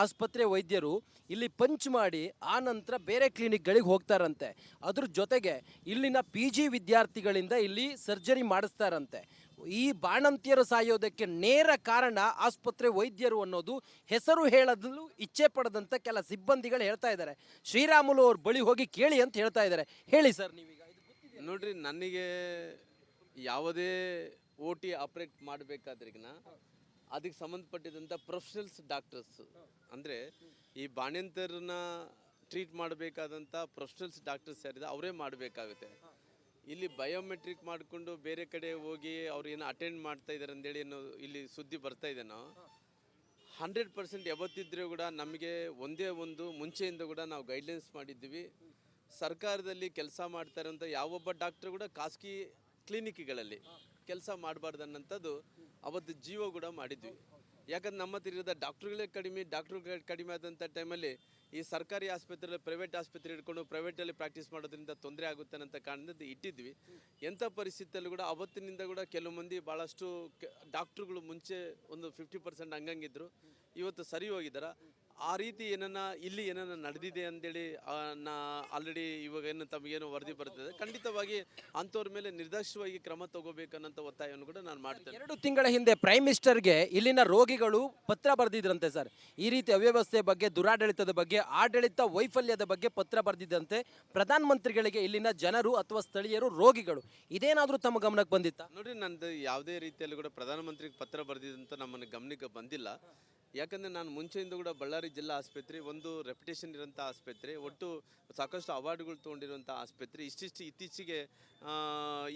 ಆಸ್ಪತ್ರೆ ವೈದ್ಯರು ಇಲ್ಲಿ ಪಂಚ್ ಮಾಡಿ ಆ ನಂತರ ಬೇರೆ ಕ್ಲಿನಿಕ್ಗಳಿಗೆ ಹೋಗ್ತಾರಂತೆ. ಅದ್ರ ಜೊತೆಗೆ ಇಲ್ಲಿನ ಪಿ ಜಿ ವಿದ್ಯಾರ್ಥಿಗಳಿಂದ ಇಲ್ಲಿ ಸರ್ಜರಿ ಮಾಡಿಸ್ತಾರಂತೆ. ಈ ಬಾಣಂತಿಯರು ಸಾಯೋದಕ್ಕೆ ನೇರ ಕಾರಣ ಆಸ್ಪತ್ರೆ ವೈದ್ಯರು ಅನ್ನೋದು ಹೆಸರು ಹೇಳದಲು ಇಚ್ಛೆ ಪಡದಂತ ಕೆಲ ಸಿಬ್ಬಂದಿಗಳು ಹೇಳ್ತಾ ಇದ್ದಾರೆ. ಶ್ರೀರಾಮುಲು ಅವ್ರ ಬಳಿ ಹೋಗಿ ಕೇಳಿ ಅಂತ ಹೇಳ್ತಾ ಇದ್ದಾರೆ. ಹೇಳಿ ಸರ್ ನೀವೀಗ? ನೋಡ್ರಿ, ನನಗೆ ಯಾವುದೇ ಓ ಟಿ ಆಪ್ರೇಟ್ ಮಾಡಬೇಕಾದ್ರಿಗಿನ ಅದಕ್ಕೆ ಸಂಬಂಧಪಟ್ಟಿದಂಥ ಪ್ರೊಫೆಷನಲ್ಸ್ ಡಾಕ್ಟರ್ಸ್ ಅಂದರೆ ಈ ಬಾಣ್ಯಂತರನ್ನ ಟ್ರೀಟ್ ಮಾಡಬೇಕಾದಂಥ ಪ್ರೊಫೆಷನಲ್ಸ್ ಡಾಕ್ಟರ್ಸ್ ಯಾರಿದೆ ಅವರೇ ಮಾಡಬೇಕಾಗುತ್ತೆ. ಇಲ್ಲಿ ಬಯೋಮೆಟ್ರಿಕ್ ಮಾಡಿಕೊಂಡು ಬೇರೆ ಕಡೆ ಹೋಗಿ ಅವ್ರು ಏನು ಅಟೆಂಡ್ ಮಾಡ್ತಾ ಇದ್ದಾರೆ ಅಂತೇಳಿ ಏನೋ ಇಲ್ಲಿ ಸುದ್ದಿ ಬರ್ತಾ ಇದೆನೋ ಹಂಡ್ರೆಡ್ ಪರ್ಸೆಂಟ್ ಯಾವತ್ತಿದ್ರೂ ಕೂಡ ನಮಗೆ ಒಂದೇ ಒಂದು ಮುಂಚೆಯಿಂದ ಕೂಡ ನಾವು ಗೈಡ್ಲೈನ್ಸ್ ಮಾಡಿದ್ದೀವಿ. ಸರ್ಕಾರದಲ್ಲಿ ಕೆಲಸ ಮಾಡ್ತಾ ಯಾವೊಬ್ಬ ಡಾಕ್ಟ್ರು ಕೂಡ ಖಾಸಗಿ ಕ್ಲಿನಿಕ್ಗಳಲ್ಲಿ ಕೆಲಸ ಮಾಡಬಾರ್ದು ಅನ್ನೋಂಥದ್ದು ಅವತ್ತು ಜೀವ ಕೂಡ ಮಾಡಿದ್ವಿ. ಯಾಕಂದ್ರೆ ನಮ್ಮ ಹತ್ರ ಇರೋದ ಡಾಕ್ಟ್ರುಗಳೇ ಕಡಿಮೆ, ಡಾಕ್ಟ್ರುಗಳು ಕಡಿಮೆ ಆದಂಥ ಟೈಮಲ್ಲಿ ಈ ಸರ್ಕಾರಿ ಆಸ್ಪತ್ರೆಯಲ್ಲಿ, ಪ್ರೈವೇಟ್ ಆಸ್ಪತ್ರೆ ಹಿಡ್ಕೊಂಡು ಪ್ರೈವೇಟಲ್ಲಿ ಪ್ರಾಕ್ಟೀಸ್ ಮಾಡೋದ್ರಿಂದ ತೊಂದರೆ ಆಗುತ್ತೆ ಅಂತ ಕಾರಣದಿಂದ ಇಟ್ಟಿದ್ವಿ. ಎಂಥ ಪರಿಸ್ಥಿತಿಯಲ್ಲೂ ಕೂಡ ಅವತ್ತಿನಿಂದ ಕೂಡ ಕೆಲವು ಮಂದಿ ಭಾಳಷ್ಟು ಡಾಕ್ಟ್ರುಗಳು ಮುಂಚೆ ಒಂದು ಫಿಫ್ಟಿ ಪರ್ಸೆಂಟ್ ಹಂಗಂಗಿದ್ರು ಇವತ್ತು ಸರಿ ಹೋಗಿದಾರ ಆ ರೀತಿ ಏನನ್ನ ಇಲ್ಲಿ ಏನನ್ನ ನಡೆದಿದೆ ಅಂತೇಳಿ ನಾ ಆಲ್ರೆಡಿ ಇವಾಗ ಏನು ತಮಗೇನು ವರದಿ ಬರ್ತದೆ. ಖಂಡಿತವಾಗಿ ಅಂಥವ್ರ ಮೇಲೆ ನಿರ್ದಾಕ್ಷವಾಗಿ ಕ್ರಮ ತಗೋಬೇಕನ್ನಂಥ ಒತ್ತಾಯವನ್ನು ಕೂಡ ನಾನು ಮಾಡ್ತೇನೆ. ಎರಡು ತಿಂಗಳ ಹಿಂದೆ ಪ್ರೈಮ್ ಮಿನಿಸ್ಟರ್ಗೆ ಇಲ್ಲಿನ ರೋಗಿಗಳು ಪತ್ರ ಬರೆದಿದ್ರಂತೆ ಸರ್. ಈ ರೀತಿ ಅವ್ಯವಸ್ಥೆ ಬಗ್ಗೆ ದುರಾಡಳಿತದ ಬಗ್ಗೆ ಆಡಳಿತ ವೈಫಲ್ಯದ ಬಗ್ಗೆ ಪತ್ರ ಬರೆದಿದ್ದಂತೆ ಪ್ರಧಾನಮಂತ್ರಿಗಳಿಗೆ ಇಲ್ಲಿನ ಜನರು ಅಥವಾ ಸ್ಥಳೀಯರು ರೋಗಿಗಳು. ಇದೇನಾದರೂ ತಮ್ಮ ಗಮನಕ್ಕೆ ಬಂದಿತ್ತ? ನೋಡಿ ನಂದು ಯಾವುದೇ ರೀತಿಯಲ್ಲಿ ಕೂಡ ಪ್ರಧಾನಮಂತ್ರಿಗೆ ಪತ್ರ ಬರೆದಿದ್ದಂತ ನಮ್ಮನ್ನು ಗಮನಕ್ಕೆ ಬಂದಿಲ್ಲ. ಯಾಕಂದ್ರೆ ನಾನು ಮುಂಚೆಯಿಂದ ಕೂಡ ಬಳ್ಳಾರಿ ಜಿಲ್ಲಾ ಆಸ್ಪತ್ರೆ, ಒಂದು ರೆಪ್ಯುಟೇಷನ್ ಇರೋಂಥ ಆಸ್ಪತ್ರೆ, ಒಟ್ಟು ಸಾಕಷ್ಟು ಅವಾರ್ಡ್ಗಳು ತೊಗೊಂಡಿರುವಂಥ ಆಸ್ಪತ್ರೆ, ಇಷ್ಟಿಷ್ಟು ಇತ್ತೀಚೆಗೆ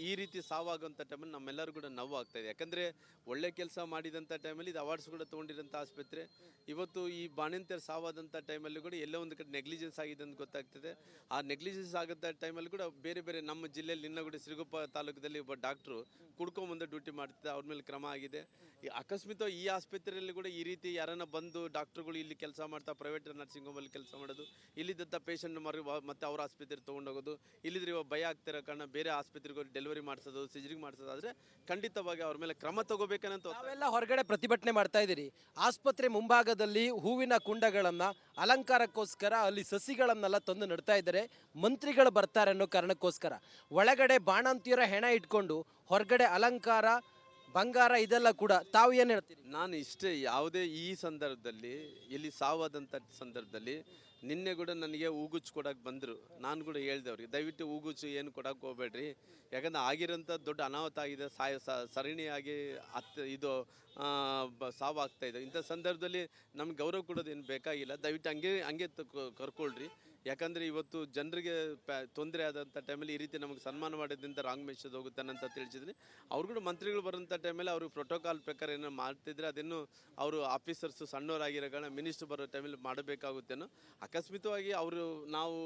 ಈ ರೀತಿ ಸಾವಾಗುವಂಥ ಟೈಮಲ್ಲಿ ನಮ್ಮೆಲ್ಲರೂ ಕೂಡ ನೋವು ಆಗ್ತಾ ಇದೆ. ಯಾಕಂದರೆ ಒಳ್ಳೆ ಕೆಲಸ ಮಾಡಿದಂಥ ಟೈಮಲ್ಲಿ ಇದು ಅವಾರ್ಡ್ಸ್ ಕೂಡ ತೊಗೊಂಡಿರೋಂಥ ಆಸ್ಪತ್ರೆ. ಇವತ್ತು ಈ ಬಾಣಂತಿಯರು ಸಾವಾದಂಥ ಟೈಮಲ್ಲಿ ಕೂಡ ಎಲ್ಲೋ ಒಂದು ಕಡೆ ನೆಗ್ಲಿಜೆನ್ಸ್ ಆಗಿದೆ ಅಂತ ಗೊತ್ತಾಗ್ತದೆ. ಆ ನೆಗ್ಲಿಜೆನ್ಸ್ ಆಗಂಥ ಟೈಮಲ್ಲಿ ಕೂಡ ಬೇರೆ ಬೇರೆ ನಮ್ಮ ಜಿಲ್ಲೆಯಲ್ಲಿ ಇನ್ನೂ ಕೂಡ ಸಿರುಗುಪ್ಪ ತಾಲೂಕದಲ್ಲಿ ಒಬ್ಬ ಡಾಕ್ಟ್ರು ಕುಡ್ಕೊಂಬಂದು ಡ್ಯೂಟಿ ಮಾಡ್ತಿದ್ದೆ, ಅವ್ರ ಮೇಲೆ ಕ್ರಮ ಆಗಿದೆ. ಈ ಅಕಸ್ಮಿತ ಈ ಆಸ್ಪತ್ರೆಯಲ್ಲಿ ಕೂಡ ಈ ರೀತಿ ಯಾರನ್ನ ಬಂದು ಡಾಕ್ಟ್ರುಗಳು ಇಲ್ಲಿ ಕೆಲಸ ಮಾಡ್ತಾ ಪ್ರೈವೇಟ್ ನರ್ಸಿಂಗ್ ಹೋಮಲ್ಲಿ ಕೆಲಸ ಮಾಡೋದು ಇಲ್ಲಿದ್ದಂಥ ಪೇಷಂಟ್ ಮರಿ ಮತ್ತೆ ಅವ್ರ ಆಸ್ಪತ್ರೆಗೆ ತೊಗೊಂಡೋಗೋದು ಇಲ್ಲಿದ್ರೆ ಇವಾಗ ಭಯ ಆಗ್ತಿರೋ ಕಾರಣ ಬೇರೆ ಆಸ್ಪತ್ರೆಗೆ ಡೆಲಿವರಿ ಮಾಡಿಸೋದು ಸಿಜರಿಂಗ್ ಮಾಡಿಸೋದಾದ್ರೆ ಖಂಡಿತವಾಗಿ ಅವ್ರ ಮೇಲೆ ಕ್ರಮ ಅವೆಲ್ಲ ನಾವೆಲ್ಲ ಹೊರಗಡೆ ಪ್ರತಿಭಟನೆ ಮಾಡ್ತಾ ಇದ್ದೀರಿ. ಆಸ್ಪತ್ರೆ ಮುಂಭಾಗದಲ್ಲಿ ಹೂವಿನ ಕುಂಡಗಳನ್ನು, ಅಲಂಕಾರಕ್ಕೋಸ್ಕರ ಅಲ್ಲಿ ಸಸಿಗಳನ್ನೆಲ್ಲ ತಂದು ನಡ್ತಾ ಇದ್ದಾರೆ. ಮಂತ್ರಿಗಳು ಬರ್ತಾರೆ ಅನ್ನೋ ಕಾರಣಕ್ಕೋಸ್ಕರ. ಒಳಗಡೆ ಬಾಣಂತಿಯರ ಹೆಣ ಇಟ್ಕೊಂಡು ಹೊರಗಡೆ ಅಲಂಕಾರ ಬಂಗಾರ ಇದೆಲ್ಲ ಕೂಡ ತಾವು ಏನು ಹೇಳ್ತೀರಿ? ನಾನು ಇಷ್ಟೇ ಯಾವುದೇ ಈ ಸಂದರ್ಭದಲ್ಲಿ, ಇಲ್ಲಿ ಸಾವಾದಂಥ ಸಂದರ್ಭದಲ್ಲಿ ನಿನ್ನೆ ಕೂಡ ನನಗೆ ಹೂಗುಚ್ಚು ಕೊಡೋಕೆ ಬಂದರು. ನಾನು ಕೂಡ ಹೇಳ್ದೆ ಅವ್ರಿಗೆ, ದಯವಿಟ್ಟು ಹೂಗುಚ್ಚು ಏನು ಕೊಡಕ್ಕೆ ಹೋಗ್ಬೇಡ್ರಿ. ಯಾಕಂದ್ರೆ ಆಗಿರೋಂಥ ದೊಡ್ಡ ಅನಾಹುತ ಆಗಿದೆ, ಸಾಯ ಸರಣಿಯಾಗಿ ಹತ್ತು ಇದು ಸಾವು ಇದೆ. ಇಂಥ ಸಂದರ್ಭದಲ್ಲಿ ನಮ್ಗೆ ಗೌರವ ಕೊಡೋದೇನು ಬೇಕಾಗಿಲ್ಲ. ದಯವಿಟ್ಟು ಹಂಗೆ ಹಂಗೆ ಕರ್ಕೊಳ್ರಿ. ಯಾಕಂದರೆ ಇವತ್ತು ಜನರಿಗೆ ತೊಂದರೆ ಆದಂಥ ಟೈಮಲ್ಲಿ ಈ ರೀತಿ ನಮಗೆ ಸನ್ಮಾನ ಮಾಡೋದ್ರಿಂದ ರಾಂಗ್ ಮೆಸೇಜ್ ಹೋಗುತ್ತಾನೆ ಅಂತ ತಿಳಿಸಿದ್ರಿ ಅವ್ರು ಕೂಡ ಮಂತ್ರಿಗಳು ಬರೋಂಥ ಟೈಮಲ್ಲಿ ಅವರು ಪ್ರೋಟೋಕಾಲ್ ಪ್ರಕಾರ ಏನೋ ಮಾಡ್ತಿದ್ರೆ ಅದನ್ನು ಅವರು ಆಫೀಸರ್ಸು ಸಣ್ಣವರಾಗಿರೋ ಕಾರಣ ಮಿನಿಸ್ಟರ್ ಬರೋ ಟೈಮಲ್ಲಿ ಮಾಡಬೇಕಾಗುತ್ತೇನೋ. ಅಕಸ್ಮಿತವಾಗಿ ಅವರು ನಾವು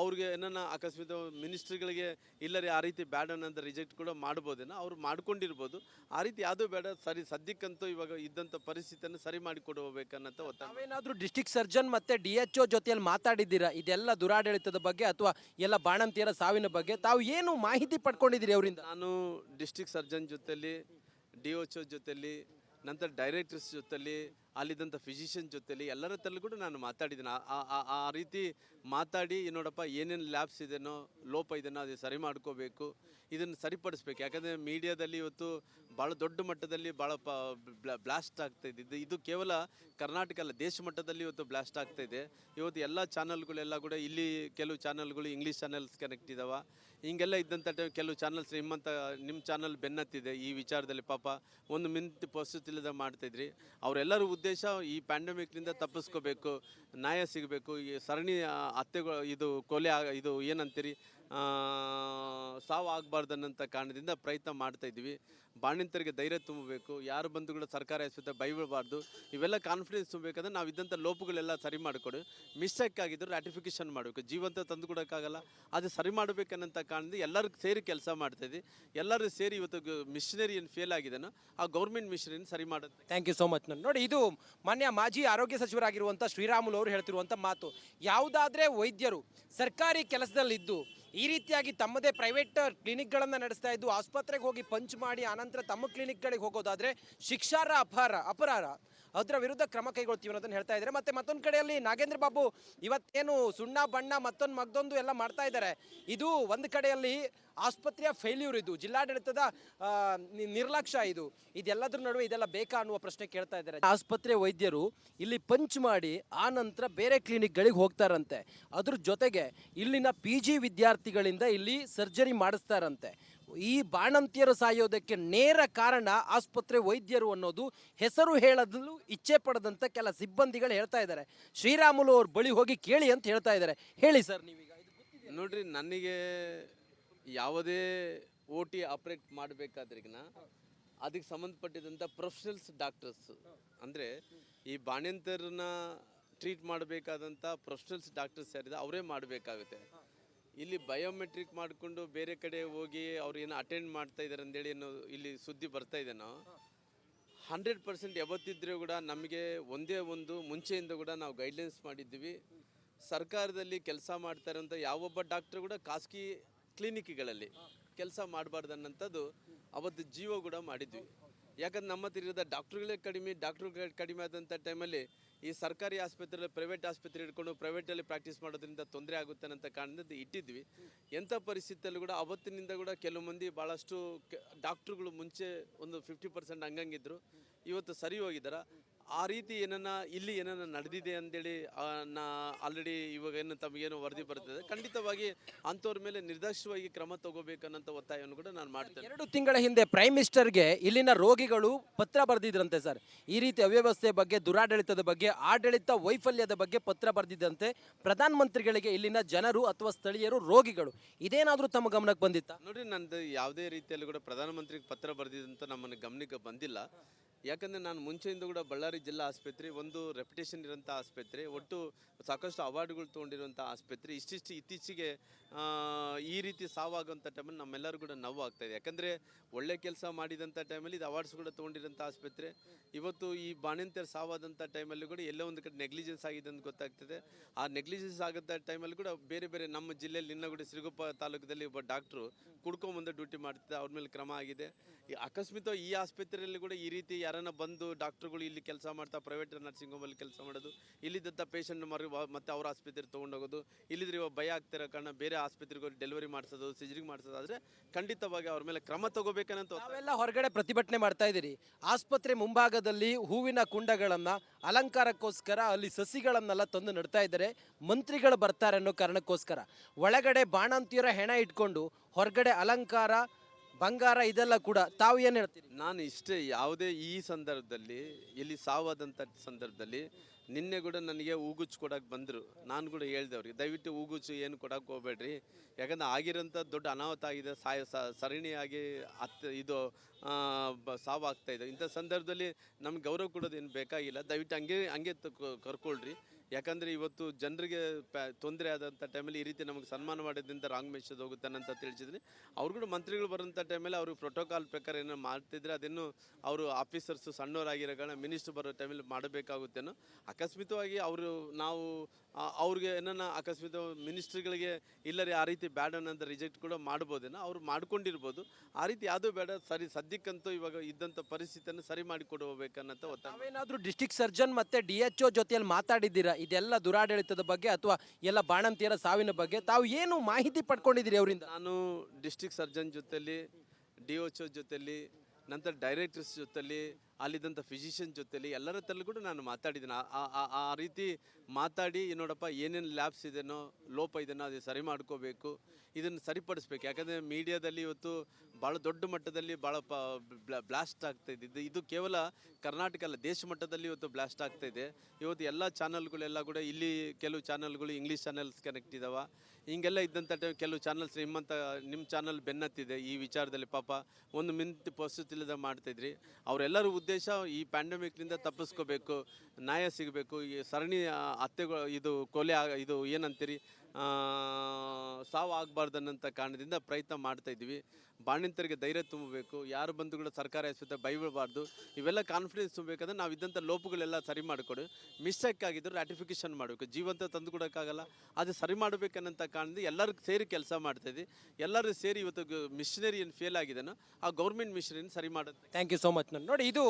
ಅವ್ರಿಗೆ ಏನನ್ನ ಅಕಸ್ಮಿತ ಮಿನಿಸ್ಟ್ರಿಗಳಿಗೆ ಇಲ್ಲರಿ ಆ ರೀತಿ ಬ್ಯಾಡ್ ಅಂತ ರಿಜೆಕ್ಟ್ ಕೂಡ ಮಾಡ್ಬೋದೇನೋ. ಅವ್ರು ಮಾಡ್ಕೊಂಡಿರ್ಬೋದು. ಆ ರೀತಿ ಯಾವುದೂ ಬೇಡ. ಸರಿ, ಸದ್ಯಕ್ಕಂತೂ ಇವಾಗ ಇದ್ದಂಥ ಪರಿಸ್ಥಿತಿಯನ್ನು ಸರಿ ಮಾಡಿ ಕೊಡಬೇಕನ್ನಂತ ಒತ್ತಾಯ. ಏನಾದರೂ ಡಿಸ್ಟಿಕ್ ಸರ್ಜನ್ ಮತ್ತು ಡಿ ಎಚ್ ಒ ಜೊತೆಯಲ್ಲಿ ಮಾತಾಡಿದ್ದೀರಾ? ಇದೆಲ್ಲ ದುರಾಡಳಿತದ ಬಗ್ಗೆ ಅಥವಾ ಎಲ್ಲ ಬಾಣಂತಿಯರ ಸಾವಿನ ಬಗ್ಗೆ ತಾವು ಏನು ಮಾಹಿತಿ ಪಡ್ಕೊಂಡಿದ್ದೀರಿ ಅವರಿಂದ? ನಾನು ಡಿಸ್ಟಿಕ್ ಸರ್ಜನ್ ಜೊತೆಲಿ, ಡಿ ಒಚ್ ಜೊತೆಲಿ, ನಂತರ ಡೈರೆಕ್ಟರ್ಸ್ ಜೊತೆಲಿ, ಅಲ್ಲಿದ್ದಂಥ ಫಿಸಿಷಿಯನ್ ಜೊತೆಲಿ, ಎಲ್ಲರ ತಲೆ ಕೂಡ ನಾನು ಮಾತಾಡಿದ್ದೀನಿ. ಆ- ರೀತಿ ಮಾತಾಡಿ ನೋಡಪ್ಪ ಏನೇನು ಲ್ಯಾಬ್ಸ್ ಇದೆನೋ, ಲೋಪ ಇದೆಯೋ ಅದೇ ಸರಿ ಮಾಡ್ಕೋಬೇಕು, ಇದನ್ನು ಸರಿಪಡಿಸ್ಬೇಕು. ಯಾಕಂದರೆ ಮೀಡಿಯಾದಲ್ಲಿ ಇವತ್ತು ಭಾಳ ದೊಡ್ಡ ಮಟ್ಟದಲ್ಲಿ ಭಾಳ ಬ್ಲಾಸ್ಟ್ ಆಗ್ತಾ ಇದೆ. ಇದು ಕೇವಲ ಕರ್ನಾಟಕ ಅಲ್ಲ, ದೇಶ ಮಟ್ಟದಲ್ಲಿ ಇವತ್ತು ಬ್ಲಾಸ್ಟ್ ಆಗ್ತಾ ಇದೆ. ಇವತ್ತು ಎಲ್ಲ ಚಾನಲ್ಗಳೆಲ್ಲ ಕೂಡ ಇಲ್ಲಿ ಕೆಲವು ಚಾನಲ್ಗಳು ಇಂಗ್ಲೀಷ್ ಚಾನಲ್ಸ್ ಕನೆಕ್ಟ್ ಇದ್ದಾವೆ ಹಿಂಗೆಲ್ಲ ಇದ್ದಂಥ ಟೈಮ್ ಕೆಲವು ಚಾನಲ್ಸ್ ನಿಮ್ಮಂಥ ನಿಮ್ಮ ಚಾನಲ್ ಬೆನ್ನತ್ತಿದೆ. ಈ ವಿಚಾರದಲ್ಲಿ ಪಾಪ ಒಂದು ಮಿಂತ್ ಪರಿಸ್ಥಿತಿ ಇಲ್ಲದ ಮಾಡ್ತಾಯಿದ್ರಿ ಅವರೆಲ್ಲರ ಉದ್ದೇಶ ಈ ಪ್ಯಾಂಡಮಿಕ್ನಿಂದ ತಪ್ಪಿಸ್ಕೋಬೇಕು, ನ್ಯಾಯ ಸಿಗಬೇಕು. ಈ ಸರಣಿ ಹತ್ಯೆಗಳು, ಇದು ಕೊಲೆ ಇದು ಏನಂತೀರಿ? ಸಾವು ಆಗಬಾರ್ದು ಅನ್ನೋಂಥ ಕಾರಣದಿಂದ ಪ್ರಯತ್ನ ಮಾಡ್ತಾ ಇದ್ವಿ ಬಾಣಿಂತರಿಗೆ ಧೈರ್ಯ ತುಂಬಬೇಕು. ಯಾರು ಕೂಡ ಸರ್ಕಾರಿ ಆಸ್ಪತ್ರೆ ಬೈಬೀಳಬಾರ್ದು. ಇವೆಲ್ಲ ಕಾನ್ಫಿಡೆನ್ಸ್ ತುಂಬಬೇಕಂದ್ರೆ ನಾವು ಇದ್ದಂಥ ಲೋಪಗಳೆಲ್ಲ ಸರಿ ಮಾಡಿಕೊಡು. ಮಿಸ್ಟೇಕ್ ಆಗಿದ್ರು ರ್ಯಾಟಿಫಿಕೇಷನ್ ಮಾಡಬೇಕು. ಜೀವಂತ ತಂದು ಕೊಡೋಕ್ಕಾಗಲ್ಲ. ಅದು ಸರಿ ಮಾಡಬೇಕನ್ನಂಥ ಕಾರಣದಿಂದ ಎಲ್ಲರೂ ಸೇರಿ ಕೆಲಸ ಮಾಡ್ತಾಯಿದ್ವಿ ಎಲ್ಲರೂ ಸೇರಿ ಇವತ್ತು ಮಿಷನರಿ ಏನು ಫೇಲ್ ಆಗಿದೆನೋ ಆ ಗೌರ್ಮೆಂಟ್ ಮಿಷನರಿನ ಸರಿ ಮಾಡುತ್ತೆ ಥ್ಯಾಂಕ್ ಯು ಸೋ ಮಚ್ ನಾನು ನೋಡಿ, ಇದು ಮಾನ್ಯ ಮಾಜಿ ಆರೋಗ್ಯ ಸಚಿವರಾಗಿರುವಂಥ ಶ್ರೀರಾಮುಲು ಅವರು ಹೇಳ್ತಿರುವಂಥ ಮಾತು. ಯಾವುದಾದ್ರೆ ವೈದ್ಯರು ಸರ್ಕಾರಿ ಕೆಲಸದಲ್ಲಿದ್ದು ಈ ರೀತಿಯಾಗಿ ತಮ್ಮದೇ ಪ್ರೈವೇಟ್ ಕ್ಲಿನಿಕ್ಗಳನ್ನು ನಡೆಸ್ತಾ ಇದ್ದು ಆಸ್ಪತ್ರೆಗೆ ಹೋಗಿ ಪಂಚ್ ಮಾಡಿ, ಆನಂತರ ತಮ್ಮ ಕ್ಲಿನಿಕ್ಗಳಿಗೆ ಹೋಗೋದಾದ್ರೆ ಶಿಕ್ಷಾರ ಅಪಹಾರ, ಅಪರಾಧ. ಅದರ ವಿರುದ್ಧ ಕ್ರಮ ಕೈಗೊಳ್ತೀವಿ ಅನ್ನೋದನ್ನ ಹೇಳ್ತಾ ಇದ್ದಾರೆ. ಮತ್ತೆ ಮತ್ತೊಂದು ಕಡೆಯಲ್ಲಿ ನಾಗೇಂದ್ರ ಬಾಬು ಇವತ್ತೇನು ಸುಣ್ಣ ಬಣ್ಣ ಮತ್ತೊಂದು ಮಗ್ದೊಂದು ಎಲ್ಲ ಮಾಡ್ತಾ ಇದ್ದಾರೆ. ಇದು ಒಂದು ಕಡೆಯಲ್ಲಿ ಆಸ್ಪತ್ರೆಯ ಫೇಲ್ಯೂರ್ ಇದು, ಜಿಲ್ಲಾಡಳಿತದ ನಿರ್ಲಕ್ಷ್ಯ ಇದು. ಇದೆಲ್ಲದ್ರ ನಡುವೆ ಇದೆಲ್ಲ ಬೇಕಾ ಅನ್ನುವ ಪ್ರಶ್ನೆ ಕೇಳ್ತಾ ಇದ್ದಾರೆ. ಆಸ್ಪತ್ರೆ ವೈದ್ಯರು ಇಲ್ಲಿ ಪಂಚ್ ಮಾಡಿ ಆ ನಂತರ ಬೇರೆ ಕ್ಲಿನಿಕ್ಗಳಿಗೆ ಹೋಗ್ತಾರಂತೆ. ಅದ್ರ ಜೊತೆಗೆ ಇಲ್ಲಿನ ಪಿ ವಿದ್ಯಾರ್ಥಿಗಳಿಂದ ಇಲ್ಲಿ ಸರ್ಜರಿ ಮಾಡಿಸ್ತಾರಂತೆ. ಈ ಬಾಣಂತಿಯರು ಸಾಯೋದಕ್ಕೆ ನೇರ ಕಾರಣ ಆಸ್ಪತ್ರೆ ವೈದ್ಯರು ಅನ್ನೋದು ಹೆಸರು ಹೇಳಲು ಇಚ್ಛೆ ಪಡದಂತ ಕೆಲ ಸಿಬ್ಬಂದಿಗಳು ಹೇಳ್ತಾ ಇದ್ದಾರೆ. ಶ್ರೀರಾಮುಲು ಅವ್ರ ಬಳಿ ಹೋಗಿ ಕೇಳಿ ಅಂತ ಹೇಳ್ತಾ ಇದ್ದಾರೆ. ಹೇಳಿ ಸರ್ ನೀವೀಗ? ನೋಡ್ರಿ, ನನಗೆ ಯಾವುದೇ ಓ ಟಿ ಆಪ್ರೇಟ್ ಮಾಡಬೇಕಾದ್ರಿಗಿನ ಅದಕ್ಕೆ ಸಂಬಂಧಪಟ್ಟಿದಂಥ ಪ್ರೊಫೆಷನಲ್ಸ್ ಡಾಕ್ಟರ್ಸ್. ಅಂದರೆ ಈ ಬಾಣ್ಯಂತರನ್ನ ಟ್ರೀಟ್ ಮಾಡಬೇಕಾದಂಥ ಪ್ರೊಫೆಷನಲ್ಸ್ ಡಾಕ್ಟರ್ಸ್ ಯಾರಿದೆ, ಅವರೇ ಮಾಡಬೇಕಾಗುತ್ತೆ. ಇಲ್ಲಿ ಬಯೋಮೆಟ್ರಿಕ್ ಮಾಡಿಕೊಂಡು ಬೇರೆ ಕಡೆ ಹೋಗಿ ಅವ್ರು ಏನು ಅಟೆಂಡ್ ಮಾಡ್ತಾ ಇದ್ದಾರೆ ಅಂತೇಳಿ ಏನು ಇಲ್ಲಿ ಸುದ್ದಿ ಬರ್ತಾ ಇದೆನೋ ಹಂಡ್ರೆಡ್ ಪರ್ಸೆಂಟ್ ಯಾವತ್ತಿದ್ರೂ ಕೂಡ ನಮಗೆ ಒಂದೇ ಒಂದು ಮುಂಚೆಯಿಂದ ಕೂಡ ನಾವು ಗೈಡ್ಲೈನ್ಸ್ ಮಾಡಿದ್ದೀವಿ. ಸರ್ಕಾರದಲ್ಲಿ ಕೆಲಸ ಮಾಡ್ತಾ ಇರೋಂಥ ಯಾವೊಬ್ಬ ಡಾಕ್ಟ್ರು ಕೂಡ ಖಾಸಗಿ ಕ್ಲಿನಿಕ್ಗಳಲ್ಲಿ ಕೆಲಸ ಮಾಡಬಾರ್ದು ಅನ್ನೋಂಥದ್ದು ಅವತ್ತು ಜೀವ ಕೂಡ ಮಾಡಿದ್ವಿ. ಯಾಕಂದ್ರೆ ನಮ್ಮ ಹತ್ರ ಇರೋದ ಡಾಕ್ಟ್ರುಗಳೇ ಕಡಿಮೆ, ಡಾಕ್ಟ್ರುಗಳು ಕಡಿಮೆ ಆದಂಥ ಟೈಮಲ್ಲಿ ಈ ಸರ್ಕಾರಿ ಆಸ್ಪತ್ರೆಯಲ್ಲಿ ಪ್ರೈವೇಟ್ ಆಸ್ಪತ್ರೆ ಇಟ್ಕೊಂಡು ಪ್ರೈವೇಟಲ್ಲಿ ಪ್ರಾಕ್ಟೀಸ್ ಮಾಡೋದ್ರಿಂದ ತೊಂದರೆ ಆಗುತ್ತೆ ಅಂತ ಕಾರಣದಿಂದ ಇಟ್ಟಿದ್ವಿ. ಎಂಥ ಪರಿಸ್ಥಿತಿಯಲ್ಲೂ ಕೂಡ ಅವತ್ತಿನಿಂದ ಕೂಡ ಕೆಲವು ಮಂದಿ ಭಾಳಷ್ಟು ಡಾಕ್ಟ್ರುಗಳು ಮುಂಚೆ ಒಂದು ಫಿಫ್ಟಿ ಪರ್ಸೆಂಟ್ ಹಂಗಂಗಿದ್ರು ಇವತ್ತು ಸರಿ ಹೋಗಿದ್ದಾರೆ ಆ ರೀತಿ ಏನನ್ನ ಇಲ್ಲಿ ಏನನ್ನ ನಡೆದಿದೆ ಅಂತೇಳಿ ನಾ ಆಲ್ರೆಡಿ ಇವಾಗ ಏನು ತಮಗೇನು ವರದಿ ಬರ್ತದೆ ಖಂಡಿತವಾಗಿ ಅಂಥವ್ರ ಮೇಲೆ ನಿರ್ದಾಕ್ಷವಾಗಿ ಕ್ರಮ ತಗೋಬೇಕನ್ನಂತ ಒತ್ತಾಯವನ್ನು ಕೂಡ ನಾನು ಮಾಡ್ತೇನೆ. ಎರಡು ತಿಂಗಳ ಹಿಂದೆ ಪ್ರೈಮ್ ಮಿನಿಸ್ಟರ್ಗೆ ಇಲ್ಲಿನ ರೋಗಿಗಳು ಪತ್ರ ಬರೆದಿದ್ರಂತೆ ಸರ್. ಈ ರೀತಿ ಅವ್ಯವಸ್ಥೆ ಬಗ್ಗೆ ದುರಾಡಳಿತದ ಬಗ್ಗೆ ಆಡಳಿತ ವೈಫಲ್ಯದ ಬಗ್ಗೆ ಪತ್ರ ಬರೆದಿದ್ದಂತೆ ಪ್ರಧಾನಮಂತ್ರಿಗಳಿಗೆ ಇಲ್ಲಿನ ಜನರು ಅಥವಾ ಸ್ಥಳೀಯರು ರೋಗಿಗಳು. ಇದೇನಾದರೂ ತಮ್ಮ ಗಮನಕ್ಕೆ ಬಂದಿತ್ತ? ನೋಡಿ ನಂದು ಯಾವುದೇ ರೀತಿಯಲ್ಲಿ ಕೂಡ ಪ್ರಧಾನಮಂತ್ರಿಗೆ ಪತ್ರ ಬರೆದಿದ್ದಂತ ನಮ್ಮನ್ನು ಗಮನಕ್ಕೆ ಬಂದಿಲ್ಲ. ಯಾಕಂದ್ರೆ ನಾನು ಮುಂಚೆಯಿಂದ ಕೂಡ ಬಳ್ಳಾರಿ ಜಿಲ್ಲಾ ಆಸ್ಪತ್ರೆ ಒಂದು ರೆಪ್ಯುಟೇಷನ್ ಇರೋಂಥ ಆಸ್ಪತ್ರೆ, ಒಟ್ಟು ಸಾಕಷ್ಟು ಅವಾರ್ಡ್ಗಳು ತೊಗೊಂಡಿರುವಂಥ ಆಸ್ಪತ್ರೆ. ಇಷ್ಟಿಷ್ಟು ಇತ್ತೀಚೆಗೆ ಈ ರೀತಿ ಸಾವಾಗುವಂಥ ಟೈಮಲ್ಲಿ ನಮ್ಮೆಲ್ಲರೂ ಕೂಡ ನೋವು ಆಗ್ತಾಯಿದೆ ಯಾಕಂದರೆ ಒಳ್ಳೆ ಕೆಲಸ ಮಾಡಿದಂಥ ಟೈಮಲ್ಲಿ ಇದು ಅವಾರ್ಡ್ಸ್ ಕೂಡ ತೊಗೊಂಡಿರೋಂಥ ಆಸ್ಪತ್ರೆ. ಇವತ್ತು ಈ ಬಾಣಂತಿಯರು ಸಾವಾದಂಥ ಟೈಮಲ್ಲಿ ಕೂಡ ಎಲ್ಲೋ ಒಂದು ಕಡೆ ನೆಗ್ಲಿಜೆನ್ಸ್ ಆಗಿದೆ ಅಂತ ಗೊತ್ತಾಗ್ತದೆ. ಆ ನೆಗ್ಲಿಜೆನ್ಸ್ ಆಗೋಂಥ ಟೈಮಲ್ಲಿ ಕೂಡ ಬೇರೆ ಬೇರೆ ನಮ್ಮ ಜಿಲ್ಲೆಯಲ್ಲಿ ಕೂಡ ಸಿರುಗುಪ್ಪ ತಾಲೂಕದಲ್ಲಿ ಒಬ್ಬ ಡಾಕ್ಟ್ರು ಕುಡ್ಕೊಂಬಂದು ಡ್ಯೂಟಿ ಮಾಡ್ತಿದ್ದೆ. ಅವ್ರ ಮೇಲೆ ಕ್ರಮ ಆಗಿದೆ. ಈ ಅಕಸ್ಮಿತ ಈ ಆಸ್ಪತ್ರೆಯಲ್ಲಿ ಕೂಡ ಈ ರೀತಿ ಯಾರನ್ನ ಬಂದು ಡಾಕ್ಟ್ರುಗಳು ಇಲ್ಲಿ ಕೆಲಸ ಮಾಡ್ತಾ ಪ್ರೈವೇಟ್ ನರ್ಸಿಂಗ್ ಹೋಮಲ್ಲಿ ಕೆಲಸ ಮಾಡೋದು, ಇಲ್ಲಿದ್ದಂಥ ಪೇಷಂಟ್ ಮರಿ ಮತ್ತೆ ಅವ್ರ ಆಸ್ಪತ್ರೆಗೆ ತೊಗೊಂಡೋಗೋದು, ಇಲ್ಲಿದ್ರೆ ಇವಾಗ ಭಯ ಆಗ್ತಿರೋ ಕಾರಣ ಬೇರೆ ಆಸ್ಪತ್ರೆಗೆ ಡೆಲಿವರಿ ಮಾಡಿಸೋದು ಸಿಜರಿಂಗ್ ಮಾಡಿಸೋದಾದ್ರೆ ಖಂಡಿತವಾಗಿ ಅವ್ರ ಮೇಲೆ ಕ್ರಮ ತಗೋಬೇಕನ್ನಂತ ಅವೆಲ್ಲ ಹೊರಗಡೆ ಪ್ರತಿಭಟನೆ ಮಾಡ್ತಾ ಇದ್ದೀರಿ. ಆಸ್ಪತ್ರೆ ಮುಂಭಾಗದಲ್ಲಿ ಹೂವಿನ ಕುಂಡಗಳನ್ನು ಅಲಂಕಾರಕ್ಕೋಸ್ಕರ ಅಲ್ಲಿ ಸಸಿಗಳನ್ನೆಲ್ಲ ತಂದು ನಡ್ತಾ ಇದ್ದಾರೆ. ಮಂತ್ರಿಗಳು ಬರ್ತಾರೆ ಅನ್ನೋ ಕಾರಣಕ್ಕೋಸ್ಕರ. ಒಳಗಡೆ ಬಾಣಂತಿಯರ ಹೆಣ ಇಟ್ಕೊಂಡು ಹೊರಗಡೆ ಅಲಂಕಾರ ಬಂಗಾರ ಇದೆಲ್ಲ ಕೂಡ ತಾವು ಏನು ಹೇಳ್ತೀರಿ? ನಾನು ಇಷ್ಟೇ ಯಾವುದೇ ಈ ಸಂದರ್ಭದಲ್ಲಿ, ಇಲ್ಲಿ ಸಾವಾದಂಥ ಸಂದರ್ಭದಲ್ಲಿ ನಿನ್ನೆ ಕೂಡ ನನಗೆ ಹೂಗುಚ್ಚು ಕೊಡಕ್ಕೆ ಬಂದರು. ನಾನು ಕೂಡ ಹೇಳ್ದೆ ಅವ್ರಿಗೆ, ದಯವಿಟ್ಟು ಹೂಗುಚ್ಚು ಏನು ಕೊಡಕ್ಕೆ ಹೋಗ್ಬೇಡ್ರಿ. ಯಾಕಂದ್ರೆ ಆಗಿರೋಂಥ ದೊಡ್ಡ ಅನಾಹುತ ಆಗಿದೆ, ಸಾಯ ಸರಣಿಯಾಗಿ ಹತ್ತು ಇದು ಸಾವಾಗ್ತಾಯಿದೆ ಇಂಥ ಸಂದರ್ಭದಲ್ಲಿ ನಮ್ಗೆ ಗೌರವ ಕೊಡೋದೇನು ಬೇಕಾಗಿಲ್ಲ. ದಯವಿಟ್ಟು ಹಂಗೆ ಹಂಗೆ ಕರ್ಕೊಳ್ರಿ. ಯಾಕಂದರೆ ಇವತ್ತು ಜನರಿಗೆ ತೊಂದರೆ ಆದಂಥ ಟೈಮಲ್ಲಿ ಈ ರೀತಿ ನಮಗೆ ಸನ್ಮಾನ ಮಾಡಿದ್ರಿಂದ ರಾಂಗ್ ಮೆಸೇಜ್ ಹೋಗುತ್ತೆ ಅಂತ ತಿಳಿಸಿದ್ರಿ ಕೂಡ ಮಂತ್ರಿಗಳು ಬರೋಂಥ ಟೈಮಲ್ಲಿ ಅವರು ಪ್ರೋಟೋಕಾಲ್ ಪ್ರಕಾರ ಏನೋ ಮಾಡ್ತಿದ್ರೆ ಅದನ್ನು ಅವರು ಆಫೀಸರ್ಸು ಸಣ್ಣವರಾಗಿರೋ ಕಾರಣ ಮಿನಿಸ್ಟರ್ ಬರೋ ಟೈಮಲ್ಲಿ ಮಾಡಬೇಕಾಗುತ್ತೇನೋ ಅಕಸ್ಮಿತವಾಗಿ ಅವರು ನಾವು ಅವ್ರಿಗೆ ಏನನ್ನ ಅಕಸ್ಮಿತ ಮಿನಿಸ್ಟ್ರಿಗಳಿಗೆ ಇಲ್ಲರಿ ಆ ರೀತಿ ಬ್ಯಾಡ್ ಅನ್ನೋದು ರಿಜೆಕ್ಟ್ ಕೂಡ ಮಾಡ್ಬೋದೇನೋ ಅವ್ರು ಮಾಡ್ಕೊಂಡಿರ್ಬೋದು. ಆ ರೀತಿ ಯಾವುದೂ ಬೇಡ, ಸರಿ ಸದ್ಯಕ್ಕಂತೂ ಇವಾಗ ಇದ್ದಂಥ ಪರಿಸ್ಥಿತಿಯನ್ನು ಸರಿ ಮಾಡಿಕೊಡಬೇಕನ್ನಂತ ಒತ್ತಾಯ ನಾವೇನಾದರೂ ಡಿಸ್ಟಿಕ್ ಸರ್ಜನ್ ಮತ್ತು ಡಿ ಎಚ್ ಒ ಜೊತೆಯಲ್ಲಿ ಮಾತಾಡಿದ್ದೀರಾ? ಇದೆಲ್ಲ ದುರಾಡಳಿತದ ಬಗ್ಗೆ ಅಥವಾ ಎಲ್ಲ ಬಾಣಂತಿಯರ ಸಾವಿನ ಬಗ್ಗೆ ತಾವು ಏನು ಮಾಹಿತಿ ಪಡ್ಕೊಂಡಿದ್ದೀರಿ ಅವರಿಂದ? ನಾನು ಡಿಸ್ಟಿಕ್ ಸರ್ಜನ್ ಜೊತೆಯಲ್ಲಿ ಡಿ ಜೊತೆಯಲ್ಲಿ ನಂತರ ಡೈರೆಕ್ಟರ್ಸ್ ಜೊತೆಲಿ ಅಲ್ಲಿದ್ದಂಥ ಫಿಸಿಷಿಯನ್ ಜೊತೆಲಿ ಎಲ್ಲರ ಹತ್ರಲ್ಲೂ ಕೂಡ ನಾನು ಮಾತಾಡಿದ್ದೀನಿ. ಆ- ರೀತಿ ಮಾತಾಡಿ ನೋಡಪ್ಪ, ಏನೇನು ಲ್ಯಾಬ್ಸ್ ಇದೆನೋ, ಲೋಪ ಇದೆಯೋ ಅದು ಸರಿ ಮಾಡ್ಕೋಬೇಕು. ಇದನ್ನು ಸರಿಪಡಿಸ್ಬೇಕು. ಯಾಕಂದರೆ ಮೀಡಿಯಾದಲ್ಲಿ ಇವತ್ತು ಭಾಳ ದೊಡ್ಡ ಮಟ್ಟದಲ್ಲಿ ಭಾಳ ಪ ಬ್ಲಾಸ್ಟ್ ಆಗ್ತಾ ಇದೆ. ಇದು ಕೇವಲ ಕರ್ನಾಟಕ ಅಲ್ಲ, ದೇಶ ಮಟ್ಟದಲ್ಲಿ ಇವತ್ತು ಬ್ಲಾಸ್ಟ್ ಆಗ್ತಾಯಿದೆ ಇವತ್ತು ಎಲ್ಲ ಚಾನಲ್ಗಳೆಲ್ಲ ಕೂಡ ಇಲ್ಲಿ ಕೆಲವು ಚಾನಲ್ಗಳು ಇಂಗ್ಲೀಷ್ ಚಾನಲ್ಸ್ ಕನೆಕ್ಟ್ ಇದ್ದಾವೆ ಹಿಂಗೆಲ್ಲ ಇದ್ದಂಥ ಟೈಮ್ ಕೆಲವು ಚಾನಲ್ಸ್ ನಿಮ್ಮಂಥ ನಿಮ್ಮ ಚಾನಲ್ ಬೆನ್ನತ್ತಿದೆ ಈ ವಿಚಾರದಲ್ಲಿ ಪಾಪ. ಒಂದು ಮಿನಿಟ್ ಇಲ್ಲದ ಮಾಡ್ತಾಯಿದ್ರಿ ಅವರೆಲ್ಲರ ಉದ್ದೇಶ ಈ ಪ್ಯಾಂಡಮಿಕ್ನಿಂದ ತಪ್ಪಿಸ್ಕೋಬೇಕು ನ್ಯಾಯ ಸಿಗಬೇಕು ಈ ಸರಣಿ ಹತ್ಯೆಗಳು ಇದು ಕೊಲೆ ಇದು ಏನಂತೀರಿ? ಸಾವು ಆಗಬಾರ್ದು ಅನ್ನೋಂಥ ಕಾರಣದಿಂದ ಪ್ರಯತ್ನ ಮಾಡ್ತಾ ಇದ್ವಿ ಬಾಣಿಂತರಿಗೆ ಧೈರ್ಯ ತುಂಬಬೇಕು. ಯಾರು ಬಂದು ಕೂಡ ಸರ್ಕಾರಿ ಆಸ್ಪತ್ರೆ ಬೈಬಿಡಬಾರ್ದು ಇವೆಲ್ಲ ಕಾನ್ಫಿಡೆನ್ಸ್ ತುಂಬಬೇಕಂದ್ರೆ ನಾವು ಇದ್ದಂಥ ಲೋಪಗಳೆಲ್ಲ ಸರಿ ಮಾಡಿಕೊಡು, ಮಿಸ್ಟೇಕ್ ಆಗಿದ್ರು ರ್ಯಾಟಿಫಿಕೇಷನ್ ಮಾಡಬೇಕು. ಜೀವಂತ ತಂದು ಕೊಡೋಕ್ಕಾಗಲ್ಲ. ಅದು ಸರಿ ಮಾಡಬೇಕನ್ನಂಥ ಕಾರಣದಿಂದ ಎಲ್ಲರಿಗೂ ಸೇರಿ ಕೆಲಸ ಮಾಡ್ತಾಯಿದ್ವಿ ಎಲ್ಲರೂ ಸೇರಿ ಇವತ್ತು ಮಿಷನರಿ ಏನು ಫೇಲ್ ಆಗಿದೆನೋ ಆ ಗೌರ್ಮೆಂಟ್ ಮಿಷನರಿನ ಸರಿ ಮಾಡುತ್ತೆ. ಥ್ಯಾಂಕ್ ಯು ಸೋ ಮಚ್ ನೋಡಿ, ಇದು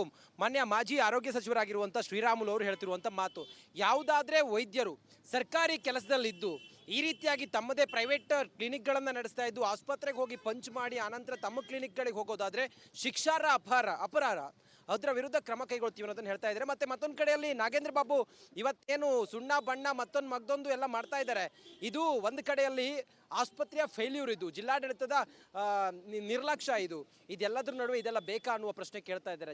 ಮಾನ್ಯ ಮಾಜಿ ಆರೋಗ್ಯ ಸಚಿವರಾಗಿರುವಂಥ ಶ್ರೀರಾಮುಲು ಅವರು ಹೇಳ್ತಿರುವಂಥ ಮಾತು. ಯಾವುದಾದ್ರೆ ವೈದ್ಯರು ಸರ್ಕಾರಿ ಕೆಲಸದಲ್ಲಿದ್ದು ಈ ರೀತಿಯಾಗಿ ತಮ್ಮದೇ ಪ್ರೈವೇಟ್ ಕ್ಲಿನಿಕ್ಗಳನ್ನು ನಡೆಸ್ತಾ ಇದ್ದು ಆಸ್ಪತ್ರೆಗೆ ಹೋಗಿ ಪಂಚ್ ಮಾಡಿ ಆನಂತರ ತಮ್ಮ ಕ್ಲಿನಿಕ್ಗಳಿಗೆ ಹೋಗೋದಾದ್ರೆ ಶಿಕ್ಷಾರ ಅಪಹಾರ ಅಪರಾರ ಅದರ ವಿರುದ್ಧ ಕ್ರಮ ಕೈಗೊಳ್ತೀವಿ ಅನ್ನೋದನ್ನ ಹೇಳ್ತಾ ಇದ್ದಾರೆ. ಮತ್ತೆ ಮತ್ತೊಂದು ಕಡೆಯಲ್ಲಿ ನಾಗೇಂದ್ರ ಬಾಬು ಇವತ್ತೇನು ಸುಣ್ಣ, ಬಣ್ಣ, ಮತ್ತೊಂದು ಮಗ್ದೊಂದು ಎಲ್ಲ ಮಾಡ್ತಾ ಇದ್ದಾರೆ. ಇದು ಒಂದು ಕಡೆಯಲ್ಲಿ ಆಸ್ಪತ್ರೆಯ ಫೇಲ್ಯೂರ್ ಇದು. ಜಿಲ್ಲಾಡಳಿತದ ನಿರ್ಲಕ್ಷ್ಯ ಇದು. ಇದೆಲ್ಲದ್ರ ನಡುವೆ ಇದೆಲ್ಲ ಬೇಕಾ ಅನ್ನುವ ಪ್ರಶ್ನೆ ಕೇಳ್ತಾ ಇದ್ದಾರೆ.